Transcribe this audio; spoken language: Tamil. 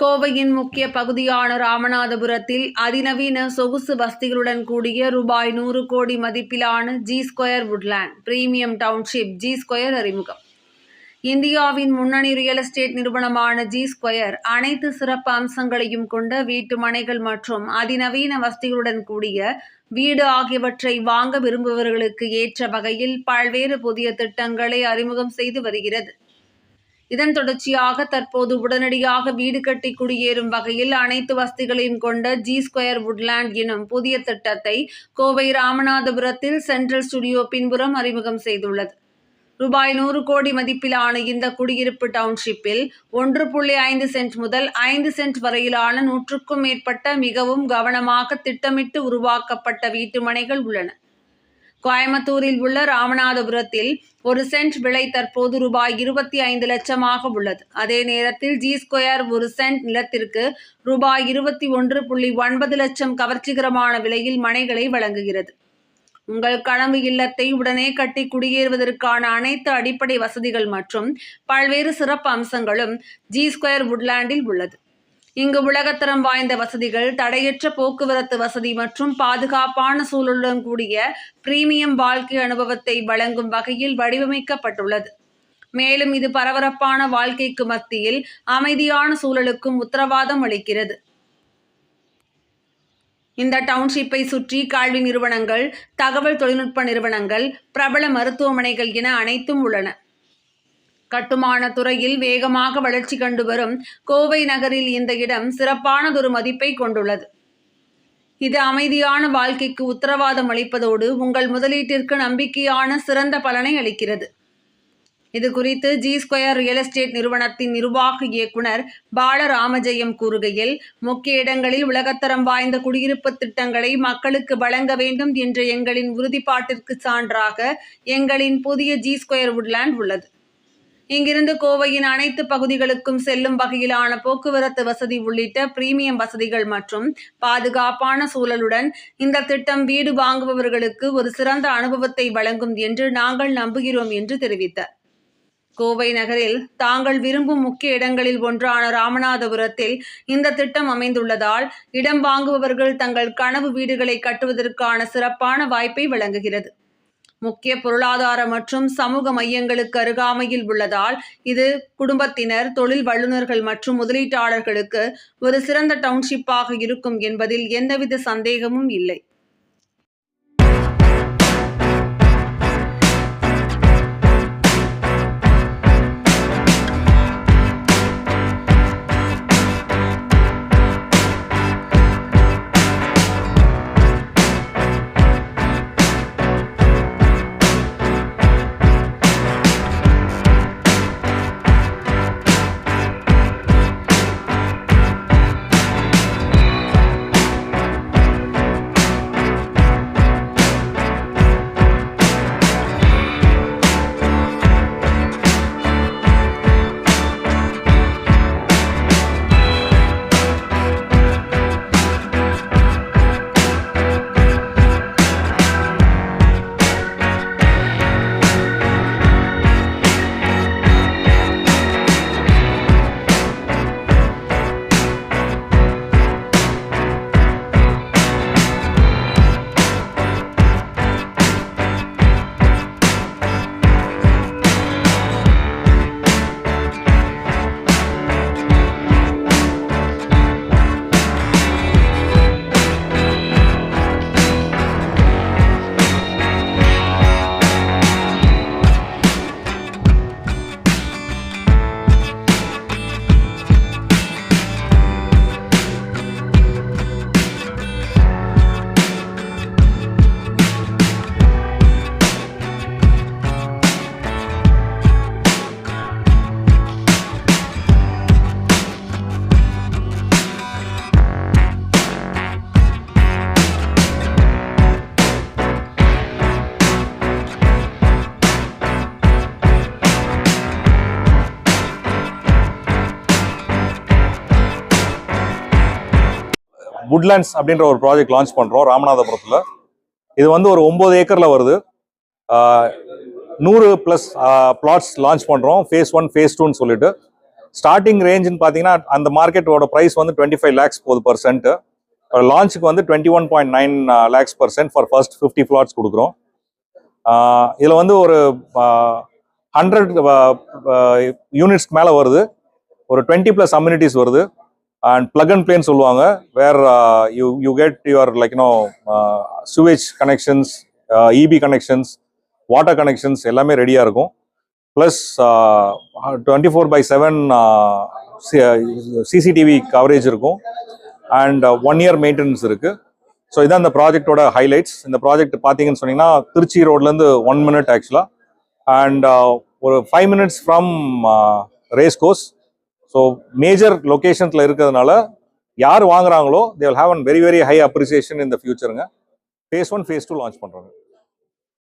கோவையின் முக்கிய பகுதியான ராமநாதபுரத்தில் அதிநவீன சொகுசு வசதிகளுடன் கூடிய ரூபாய் நூறு கோடி மதிப்பிலான G square woodland premium township G square அறிமுகம். இந்தியாவின் முன்னணி ரியல் எஸ்டேட் நிறுவனமான ஜி ஸ்கொயர் அனைத்து சிறப்பு அம்சங்களையும் கொண்ட வீட்டு மனைகள் மற்றும் அதிநவீன வசதிகளுடன் கூடிய வீடு ஆகியவற்றை வாங்க விரும்புபவர்களுக்கு ஏற்ற வகையில் பல்வேறு புதிய திட்டங்களை அறிமுகம் செய்து வருகிறது. இதன் தொடர்ச்சியாக தற்போது உடனடியாக வீடு கட்டி குடியேறும் வகையில் அனைத்து வசதிகளையும் கொண்ட ஜி ஸ்கொயர் வுட்லேண்ட் எனும் புதிய திட்டத்தை கோவை ராமநாதபுரத்தில் சென்ட்ரல் ஸ்டுடியோ பின்புறம் அறிமுகம் செய்துள்ளது. ரூபாய் நூறு கோடி மதிப்பிலான இந்த குடியிருப்பு டவுன்ஷிப்பில் ஒன்று புள்ளி ஐந்து சென்ட் முதல் ஐந்து சென்ட் வரையிலான நூற்றுக்கும் மேற்பட்ட மிகவும் கவனமாக திட்டமிட்டு உருவாக்கப்பட்ட வீட்டுமனைகள் உள்ளன. கோயம்புத்தூரில் உள்ள ராமநாதபுரத்தில் ஒரு சென்ட் விலை தற்போது ரூபாய் இருபத்தி ஐந்து லட்சமாக உள்ளது. அதே நேரத்தில் ஜி ஸ்கொயர் ஒரு சென்ட் நிலத்திற்கு ரூபாய் இருபத்தி ஒன்று புள்ளி ஒன்பது லட்சம் கவர்ச்சிகரமான விலையில் மனைகளை வழங்குகிறது. உங்கள் கனவு இல்லத்தை உடனே கட்டி குடியேறுவதற்கான அனைத்து அடிப்படை வசதிகள் மற்றும் பல்வேறு சிறப்பு அம்சங்களும் ஜி ஸ்கொயர் உட்லாண்டில் உள்ளது. இங்கு உலகத்தரம் வாய்ந்த வசதிகள் தடையற்ற போக்குவரத்து வசதி மற்றும் பாதுகாப்பான சூழலுடன் கூடிய பிரீமியம் வாழ்க்கை அனுபவத்தை வழங்கும் வகையில் வடிவமைக்கப்பட்டுள்ளது. மேலும் இது பரபரப்பான வாழ்க்கைக்கு மத்தியில் அமைதியான சூழலுக்கும் உத்தரவாதம் அளிக்கிறது. இந்த டவுன்ஷிப்பை சுற்றி கல்வி நிறுவனங்கள் தகவல் தொழில்நுட்ப நிறுவனங்கள் பிரபல மருத்துவமனைகள் என அனைத்தும் உள்ளன. கட்டுமான துறையில் வேகமாக வளர்ச்சி கண்டு வரும் கோவை நகரில் இந்த இடம் சிறப்பானதொரு மதிப்பை கொண்டுள்ளது. இது அமைதியான வாழ்க்கைக்கு உத்தரவாதம் அளிப்பதோடு உங்கள் முதலீட்டிற்கு நம்பிக்கையான சிறந்த பலனை அளிக்கிறது. இது குறித்து ஜி ஸ்கொயர் ரியல் எஸ்டேட் நிறுவனத்தின் நிர்வாக இயக்குனர் பாலராமஜெயம் கூறுகையில் முக்கிய இடங்களில் உலகத்தரம் வாய்ந்த குடியிருப்பு திட்டங்களை மக்களுக்கு வழங்க வேண்டும் என்ற எங்களின் உறுதிப்பாட்டிற்கு சான்றாக எங்களின் புதிய ஜி ஸ்கொயர் வுட்லேண்ட் உள்ளது. இங்கிருந்து கோவையின் அனைத்து பகுதிகளுக்கும் செல்லும் வகையிலான போக்குவரத்து வசதி உள்ளிட்ட பிரீமியம் வசதிகள் மற்றும் பாதுகாப்பான சூழலுடன் இந்த திட்டம் வீடு வாங்குபவர்களுக்கு ஒரு சிறந்த அனுபவத்தை வழங்கும் என்று நாங்கள் நம்புகிறோம் என்று தெரிவித்தார். கோவை நகரில் தாங்கள் விரும்பும் முக்கிய இடங்களில் ஒன்றான ராமநாதபுரத்தில் இந்த திட்டம் அமைந்துள்ளதால் இடம் வாங்குபவர்கள் தங்கள் கனவு வீடுகளை கட்டுவதற்கான சிறப்பான வாய்ப்பை வழங்குகிறது. முக்கிய பொருளாதார மற்றும் சமூக மையங்களுக்கு அருகாமையில் உள்ளதால் இது குடும்பத்தினர் தொழில் வல்லுநர்கள் மற்றும் முதலீட்டாளர்களுக்கு ஒரு சிறந்த டவுன்ஷிப்பாக இருக்கும் என்பதில் எந்தவித சந்தேகமும் இல்லை. வுட்லேண்ட்ஸ் அப்படின்ற ஒரு ப்ராஜெக்ட் லான்ச் பண்ணுறோம் ராமநாதபுரத்தில். இது வந்து ஒரு ஒம்பது ஏக்கரில் வருது. நூறு ப்ளஸ் பிளாட்ஸ் லான்ச் பண்ணுறோம் ஃபேஸ் ஒன் ஃபேஸ் டூன்னு சொல்லிட்டு. ஸ்டார்டிங் ரேஞ்சுன்னு பார்த்தீங்கன்னா அந்த மார்க்கெட்டோட ப்ரைஸ் வந்து டுவெண்ட்டி ஃபைவ் லேக்ஸ் போகுது பர்சன்ட்டு சென்ட் லான்ச்சுக்கு வந்து twenty one point nine lakhs percent for first fifty flats கொடுக்குறோம். இதில் வந்து ஒரு ஹண்ட்ரட் யூனிட்ஸ்க்கு மேலே வருது. ஒரு டுவெண்ட்டி ப்ளஸ் அம்யூனிட்டிஸ் வருது. அண்ட் பிளக் அண்ட் பிளேன் சொல்லுவாங்க. Where you you get your like no sewage connections EB connections water connections எல்லாமே ரெடியாக இருக்கும். Plus twenty four by seven CCTV coverage இருக்கும். அண்ட் ஒன் இயர் மெயின்டெனன்ஸ் இருக்குது ஸோ இதான் இந்த ப்ராஜெக்டோட ஹைலைட்ஸ் இந்த ப்ராஜெக்ட் பார்த்தீங்கன்னு சொன்னீங்கன்னா திருச்சி ரோட்லேருந்து ஒன் மினிட் ஆக்சுவலாக அண்ட் ஒரு five minutes from race course so major லொக்கேஷன்ஸில் இருக்கிறதுனால யார் வாங்குறாங்களோ they will have an very very high appreciation இந்த ஃபியூச்சருங்க phase one phase two launch பண்ணுறாங்க